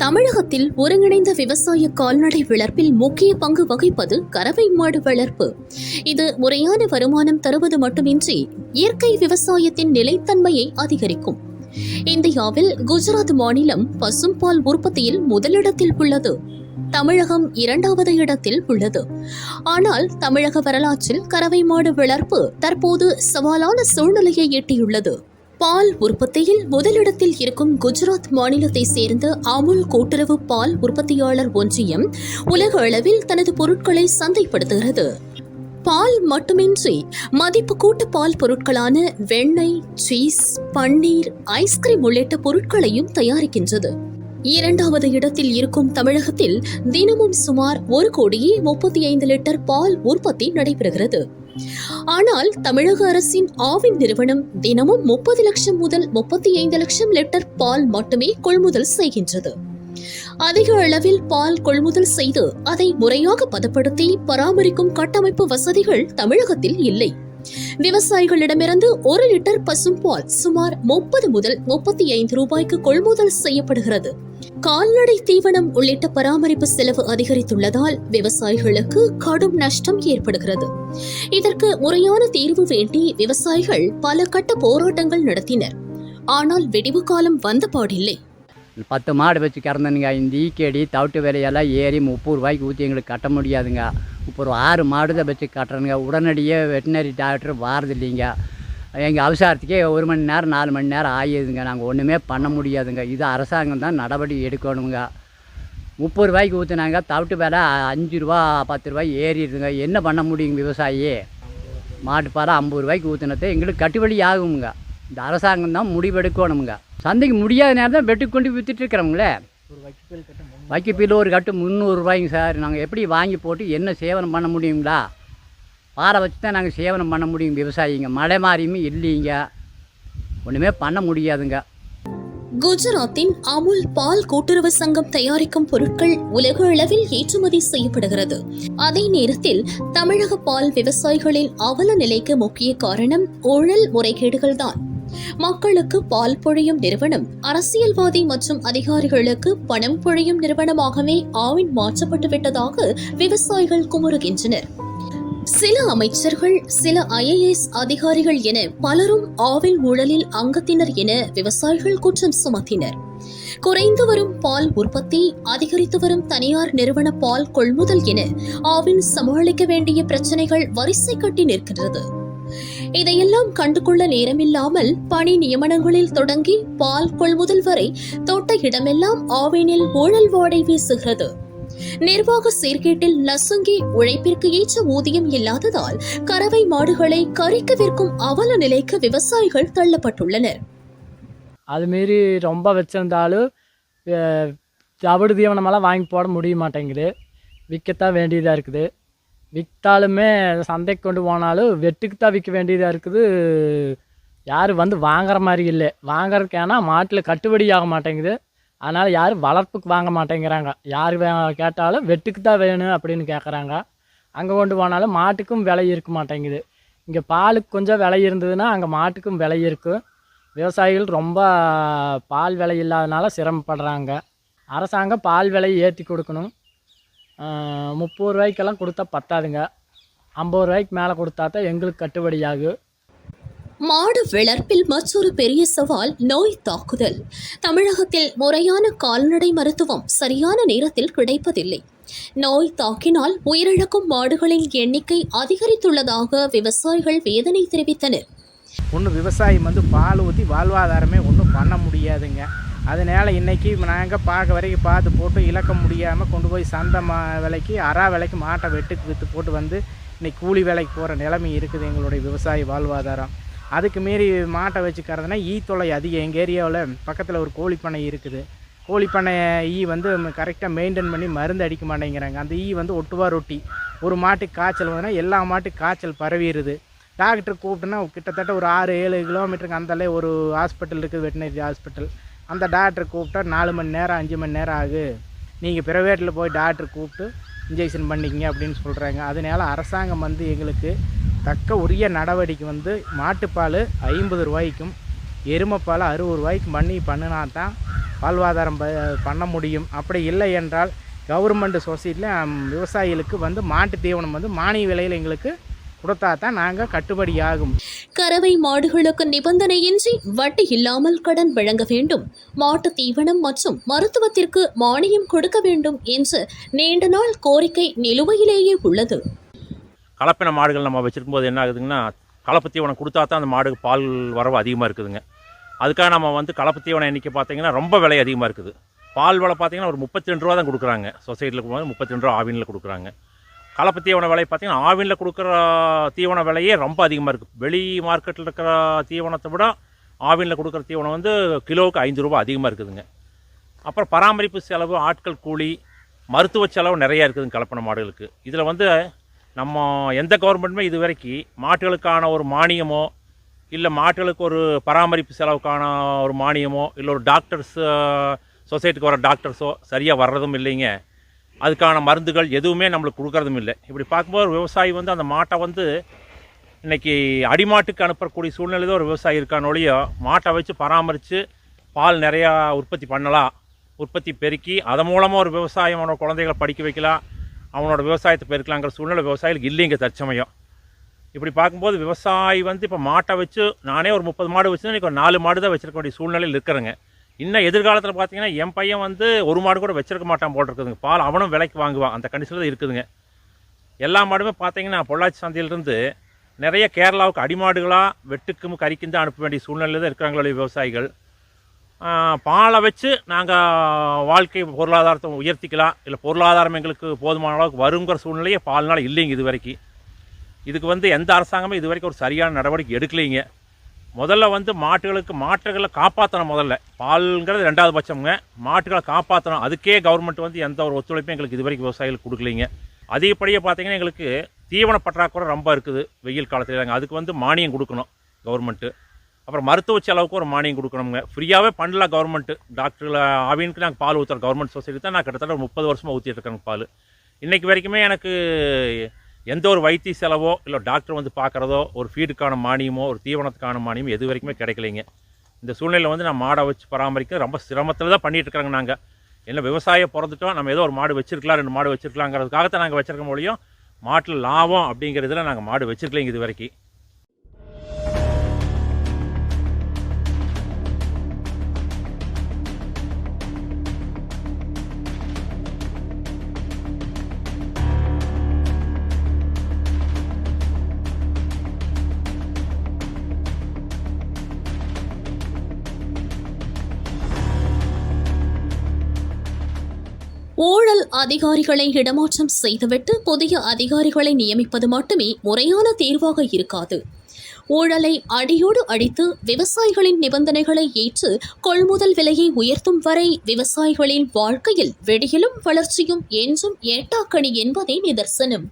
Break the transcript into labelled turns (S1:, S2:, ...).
S1: தமிழகத்தில் ஒருங்கிணைந்த விவசாய கால்நடை வளர்ப்பில் முக்கிய பங்கு வகிப்பது கறவை மாடு வளர்ப்பு. இது முறையான வருமானம் தருவது மட்டுமின்றி இயற்கை விவசாயத்தின் நிலைத்தன்மையை அதிகரிக்கும். இந்தியாவில் குஜராத் மாநிலம் பசும்பால் உற்பத்தியில் முதலிடத்தில் உள்ளது. தமிழகம் இரண்டாவது இடத்தில் உள்ளது. ஆனால் தமிழக வரலாற்றில் கறவை மாடு வளர்ப்பு தற்போது சவாலான சூழ்நிலையை எட்டியுள்ளது. பால் உற்பத்தியில் முதலிடத்தில் இருக்கும் குஜராத் மாநிலத்தை சேர்ந்த அமுல் கூட்டுறவு பால் உற்பத்தியாளர் ஒன்றியம் உலக அளவில் தனது பொருட்களை சந்தைப்படுத்துகிறது. பால் மட்டுமின்றி மதிப்பு கூட்டு பால் பொருட்களான வெண்ணெய் சீஸ் பன்னீர் ஐஸ்கிரீம் உள்ளிட்ட பொருட்களையும் தயாரிக்கின்றது. இரண்டாவது இடத்தில் இருக்கும் தமிழகத்தில் தினமும் சுமார் ஒரு கோடியே முப்பத்தி ஐந்து லிட்டர் பால் உற்பத்தி நடைபெறுகிறது. ஆனால் தமிழக அரசின் ஆவின் நிறுவனம் தினமும் முப்பது லட்சம் முதல் முப்பத்தி ஐந்து லட்சம் லிட்டர் பால் மட்டுமே கொள்முதல் செய்கின்றது. அதிக அளவில் பால் கொள்முதல் செய்து அதை முறையாக பதப்படுத்தி பராமரிக்கும் கட்டமைப்பு வசதிகள் தமிழகத்தில் இல்லை. விவசாயிகளிடமிருந்து ஒரு லிட்டர் பசும்பால் சுமார் முப்பது முதல் முப்பத்தி ஐந்து ரூபாய்க்கு கொள்முதல் செய்யப்படுகிறது. கால்நடை தீவனம் உள்ளிட்ட பராமரிப்பு செலவு அதிகரித்துள்ளதால் விவசாயிகளுக்கு கடும் நஷ்டம் ஏற்படுகிறது. இதற்கு முறையான தீர்வு வேண்டி விவசாயிகள் பல கட்ட போராட்டங்கள் நடத்தினர். ஆனால் வெடிவு காலம் வந்த பாடில்லை.
S2: பத்து மாடு வச்சு கறந்தனுங்க. இந்த ஈக்கேடி தவிட்டு விலையெல்லாம் ஏறி முப்பது ரூபாய்க்கு ஊற்றி எங்களுக்கு கட்ட முடியாதுங்க. இப்போ ஒரு ஆறு மாடு தான் வச்சு கட்டுறேனுங்க. உடனடியே வெட்டினரி டாக்டர் வாரது இல்லைங்க எங்கள் அவசரத்துக்கே ஒரு மணி நேரம் நாலு மணி நேரம் ஆகிடுதுங்க நாங்கள் ஒன்றுமே பண்ண முடியாதுங்க. இது அரசாங்கம் தான் நடவடிக்கை எடுக்கணுங்க. முப்பது ரூபாய்க்கு ஊற்றுனாங்க தவிட்டு விலை அஞ்சு ரூபா பத்து ரூபாய் ஏறிடுதுங்க. என்ன பண்ண முடியுங்க விவசாயி மாட்டுப்பாலை ஐம்பது ரூபாய்க்கு ஊற்றுனது எங்களுக்கு கட்டுப்படி ஆகுங்க. இந்த அரசாங்கம் தான் முடிவெடுக்கணுங்க சந்தைக்கு முடியாத நேரம் தான் வெட்டி கொண்டு வித்துட்டு வைக்கப்பில் ஒரு கட்டு முந்நூறுரூவாய்ங்க சார். நாங்கள் எப்படி வாங்கி போட்டு என்ன சேவனம் பண்ண முடியுங்களா? பாறை வச்சு தான் நாங்கள் சேவனம் பண்ண முடியும் விவசாயிங்க. மழை மாறியுமே இல்லைங்க. ஒன்றுமே பண்ண முடியாதுங்க.
S1: குஜராத்தின் அமுல் பால் கூட்டுறவு சங்கம் தயாரிக்கும் பொருட்கள் உலக அளவில் ஏற்றுமதி செய்யப்படுகிறது. அதே நேரத்தில் தமிழக பால் விவசாயிகளின் அவல நிலைக்கு முக்கிய காரணம் ஊழல் முறைகேடுகள்தான் மக்களுக்கு பால் பொழியும் நிறுவனம் அரசியல்வாதி மற்றும் அதிகாரிகளுக்கு பணம் பொழியும் நிறுவனமாகவே ஆவின் மாற்றப்பட்டு விட்டதாக விவசாயிகள் குமுறுகின்றனர். சில அமைச்சர்கள் சில ஐஏஎஸ் அதிகாரிகள் என பலரும் ஆவில் ஊழலில் அங்கத்தினர் என விவசாயிகள் குற்றம் சுமத்தினர். குறைந்து வரும் பால் உற்பத்தி அதிகரித்து வரும் தனியார் நிறுவன பால் கொள்முதல் என ஆவின் சமாளிக்க வேண்டிய பிரச்சனைகள் வரிசை கட்டி நிற்கிறது இதையெல்லாம் கண்டுகொள்ள நேரமில்லாமல் பணி நியமனங்களில் தொடங்கி பால் கொள்முதல் வரை தோட்ட இடமெல்லாம் ஆவினில் ஊழல் வாடை வீசுகிறது. நிர்வாக சீர்கேட்டில் நசுங்கி உழைப்பிற்கு ஏற்ற ஊதியம் இல்லாததால் கறவை மாடுகளை கறிக்க விற்கும் அவல நிலைக்கு விவசாயிகள் தள்ளப்பட்டுள்ளனர்.
S3: அதுமாரி ரொம்ப வச்சிருந்தாலும் அஹ், தவிடு தீவனமெல்லாம் வாங்கி போட முடிய மாட்டேங்குது. விற்கத்தான் வேண்டியதாக இருக்குது. விற்றாலுமே சந்தைக்கு கொண்டு போனாலும் வெட்டுக்கு தான் விற்க வேண்டியதாக இருக்குது. யாரும் வந்து வாங்குற மாதிரி இல்லை. வாங்குறதுக்கு ஏன்னா மாட்டில் கட்டுப்படி ஆக மாட்டேங்குது. அதனால் யாரும் வளர்ப்புக்கு வாங்க மாட்டேங்கிறாங்க. யார் வே கேட்டாலும் வெட்டுக்கு தான் வேணும் அப்படின்னு கேட்குறாங்க அங்கே கொண்டு போனாலும் மாட்டுக்கும் விலை இருக்க மாட்டேங்குது. இங்கே பாலுக்கு கொஞ்சம் விலை இருந்ததுன்னா அங்கே மாட்டுக்கும் விலை இருக்கும் விவசாயிகள் ரொம்ப பால் விலை இல்லாதனால சிரமப்படுறாங்க. அரசாங்கம் பால் விலையை ஏற்றி கொடுக்கணும். முப்பது ரூபாய்க்கெல்லாம் கொடுத்தா பத்தாதுங்க. ஐம்பது ரூபாய்க்கு மேலே கொடுத்தா தான் எங்களுக்கு கட்டுப்படியாகும்
S1: மாடு வளர்ப்பில் மற்றொரு பெரிய சவால் நோய் தாக்குதல். தமிழகத்தில் முறையான கால்நடை மருத்துவம் சரியான நேரத்தில் கிடைப்பதில்லை. நோய் தாக்கினால் உயிரிழக்கும் மாடுகளின் எண்ணிக்கை அதிகரித்துள்ளதாக விவசாயிகள் வேதனை தெரிவித்தனர்.
S4: ஒன்றும் விவசாயம் வந்து பால் ஊற்றி வாழ்வாதாரமே ஒன்றும் பண்ண முடியாதுங்க. அதனால் இன்றைக்கி நாங்கள் பார்க்க வரைக்கும் பார்த்து போட்டு இழக்க முடியாமல் கொண்டு போய் சந்தை மா விலைக்கு அறா விலைக்கு மாட்டை வெட்டுக்கு விற்று போட்டு வந்து இன்றைக்கி கூலி வேலைக்கு போகிற நிலைமை இருக்குது எங்களுடைய விவசாய வாழ்வாதாரம். அதுக்கு மீறி மாட்டை வச்சுக்கிறதுனா ஈ தொலை அதிகம். எங்கள் ஏரியாவில் பக்கத்தில் ஒரு கோழி பண்ணை இருக்குது. கோழி பண்ணை ஈ வந்து கரெக்டாக மெயின்டைன் பண்ணி மருந்து அடிக்க மாட்டேங்கிறாங்க. அந்த ஈ வந்து ஒட்டுவா ரொட்டி. ஒரு மாட்டுக்கு காய்ச்சல் வந்ததுன்னா எல்லா மாட்டுக்கு காய்ச்சல் பரவிடுது டாக்டர் கூப்பிட்டுனா கிட்டத்தட்ட ஒரு ஆறு ஏழு கிலோமீட்டருக்கு அந்தாலே ஒரு ஹாஸ்பிட்டல் இருக்குது வெட்டினரி ஹாஸ்பிட்டல் அந்த டாக்டர் கூப்பிட்டா நாலு மணி நேரம் அஞ்சு மணி நேரம் ஆகு. நீங்கள் ப்ரைவேட்டில் போய் டாக்டர் கூப்பிட்டு இன்ஜெக்ஷன் பண்ணிக்கிங்க அப்படின்னு சொல்கிறாங்க அதனால அரசாங்கம் வந்து எங்களுக்கு தக்க உரிய நடவடிக்கை வந்து மாட்டுப்பால் ஐம்பது ரூபாய்க்கும் எருமைப்பால் அறுபது ரூபாய்க்கும் பண்ணி பண்ணினா தான் வாழ்வாதாரம் ப- பண்ண முடியும். அப்படி இல்லை என்றால் கவர்மெண்ட் சொசைட்டியில் விவசாயிகளுக்கு வந்து மாட்டு தீவனம் வந்து மானிய விலையில் எங்களுக்கு கொடுத்தா தான் நாங்கள் கட்டுப்படி ஆகும்.
S1: கறவை மாடுகளுக்கு நிபந்தனையின்றி வட்டி இல்லாமல் கடன் வழங்க வேண்டும். மாட்டு தீவனம் மற்றும் மருத்துவத்திற்கு மானியம் கொடுக்க வேண்டும் என்று நீண்ட நாள் கோரிக்கை நிலுவையிலேயே உள்ளது.
S5: கலப்பின மாடுகள் நம்ம வச்சிருக்கும் போது என்ன ஆகுதுங்கன்னா கலப்பு தீவனம் கொடுத்தா தான் அந்த மாடுக்கு பால் வரவு அதிகமாக இருக்குதுங்க. அதுக்காக நம்ம வந்து கலப்பு தீவனம் எண்ணிக்கை பார்த்தீங்கன்னா ரொம்ப விலை அதிகமாக இருக்குது. பால் விலை பார்த்தீங்கன்னா ஒரு முப்பத்தி ரெண்டு ரூபா தான் கொடுக்குறாங்க. சொசைட்டியில் கொடுக்கும்போது முப்பத்தி ரெண்டு ரூபா ஆவினில் கொடுக்குறாங்க. கலப்பு தீவன விலை பார்த்திங்கன்னா ஆவினில் கொடுக்குற தீவன விலையே ரொம்ப அதிகமாக இருக்குது வெளி மார்க்கெட்டில் இருக்கிற தீவனத்தை விட ஆவினில் கொடுக்குற தீவனம் வந்து கிலோவுக்கு ஐந்து ரூபா அதிகமாக இருக்குதுங்க. அப்புறம் பராமரிப்பு செலவு ஆட்கள் கூலி மருத்துவ செலவு நிறையா இருக்குதுங்க கலப்பின மாடுகளுக்கு. இதில் வந்து நம்ம எந்த கவர்மெண்ட்டுமே இது வரைக்கும் மாட்டுகளுக்கான ஒரு மானியமோ இல்லை மாட்டுகளுக்கு ஒரு பராமரிப்பு செலவுக்கான ஒரு மானியமோ இல்லை ஒரு டாக்டர்ஸ் சொசைட்டிக்கு வர டாக்டர்ஸோ சரியாக வர்றதும் இல்லைங்க. அதுக்கான மருந்துகள் எதுவுமே நம்மளுக்கு கொடுக்கறதும் இல்லை. இப்படி பார்க்கும்போது ஒரு விவசாயி வந்து அந்த மாட்டை வந்து இன்னைக்கு அடிமாட்டுக்கு அனுப்பக்கூடிய சூழ்நிலை தான் ஒரு விவசாயி இருக்கானொழிய மாட்டை வச்சு பராமரித்து பால் நிறையா உற்பத்தி பண்ணலாம். உற்பத்தி பெருக்கி அதன் மூலமாக ஒரு விவசாயமான குழந்தைகளை படிக்க வைக்கலாம். அவனோட விவசாயத்தை பெருக்கலாங்கிற சூழ்நிலை விவசாயிகளுக்கு இல்லைங்க தற்சமயம். இப்படி பார்க்கும்போது விவசாயி வந்து இப்போ மாட்டை வச்சு நானே ஒரு முப்பது மாடு வச்சு இன்றைக்கி ஒரு நாலு மாடு தான் வச்சிருக்க வேண்டிய சூழ்நிலையில் இருக்கிறேங்க. இன்னும் எதிர்காலத்தில் பார்த்தீங்கன்னா என் பையன் வந்து ஒரு மாடு கூட வச்சிருக்க மாட்டான் போல் இருக்குதுங்க. பால் அவனும் விலைக்கு வாங்குவான். அந்த கண்டிஷனில் தான் இருக்குதுங்க. எல்லா மாடுமே பார்த்தீங்கன்னா பொள்ளாச்சி சந்தையிலிருந்து நிறைய கேரளாவுக்கு அடிமாடுகளாக வெட்டுக்கும் கறிக்கும் தான் அனுப்ப வேண்டிய சூழ்நிலையில் தான் இருக்கிறாங்களே விவசாயிகள். பாலை வச்சு நாங்கள் வாழ்க்கை பொருளாதாரத்தை உயர்த்திக்கலாம். இல்லை பொருளாதாரம் எங்களுக்கு போதுமான அளவுக்கு வருங்கிற சூழ்நிலையே பால்னால் இல்லைங்க இது வரைக்கும். இதுக்கு வந்து எந்த அரசாங்கமும் இது வரைக்கும் ஒரு சரியான நடவடிக்கை எடுக்கலைங்க. முதல்ல வந்து மாட்டுகளுக்கு மாட்டுகளை காப்பாற்றணும் முதல்ல. பால்ங்கிறது ரெண்டாவது பட்சம்ங்க. மாட்டுகளை காப்பாற்றணும் அதுக்கே கவர்மெண்ட் வந்து எந்த ஒரு ஒத்துழைப்பும் எங்களுக்கு இது வரைக்கும் விவசாயிகளுக்கு கொடுக்கலைங்க. அதிகப்படியாக பார்த்தீங்கன்னா எங்களுக்கு தீவன பற்றாக்குறை ரொம்ப இருக்குது வெயில் காலத்தில் அதுக்கு வந்து மானியம் கொடுக்கணும் கவர்மெண்ட்டு அப்புறம் மருத்துவ செலவுக்கு ஒரு மானியம் கொடுக்கணுங்க. ஃப்ரீயாகவே பண்ணலாம் கவர்மெண்ட்டு டாக்டரில் ஆவினுக்கு நாங்கள் பால் ஊற்றுறோம் கவர்மெண்ட் சொசைட்டி தான் நான் கிட்டத்தட்ட ஒரு முப்பது வருஷமாக ஊற்றிட்டு இருக்கேங்க பால். இன்றைக்கி வரைக்குமே எனக்கு எந்த ஒரு வைத்திய செலவோ இல்லை டாக்டர் வந்து பார்க்குறதோ ஒரு ஃபீடுக்கான மானியமோ ஒரு தீவனத்துக்கான மானியமோ எது வரைக்குமே கிடைக்கலைங்க. இந்த சூழ்நிலையில் வந்து நான் மாடை வச்சு பராமரிக்க ரொம்ப சிரமத்தில் தான் பண்ணிட்டு நாங்கள் என்ன விவசாயம் பிறந்துட்டோம் நம்ம ஏதோ ஒரு மாடு வச்சிருக்கலாம் ரெண்டு மாடு வச்சிருக்கலாங்கிறதுக்காகத்தான் நாங்கள் வச்சிருக்க முடியும் மாட்டில் லாபம் அப்படிங்கிறதுல நாங்கள் மாடு வச்சிருக்கலைங்க இது வரைக்கும்
S1: ஊழல் அதிகாரிகளை இடமாற்றம் செய்துவிட்டு புதிய அதிகாரிகளை நியமிப்பது மட்டுமே முறையான தீர்வாக இருக்காது. ஊழலை அடியோடு அடித்து விவசாயிகளின் நிபந்தனைகளை ஏற்று கொள்முதல் விலையை உயர்த்தும் வரை விவசாயிகளின் வாழ்க்கையில் வெடியிலும் வளர்ச்சியும் என்றும் ஏட்டாக்கணி என்பதே நிதர்சனம்.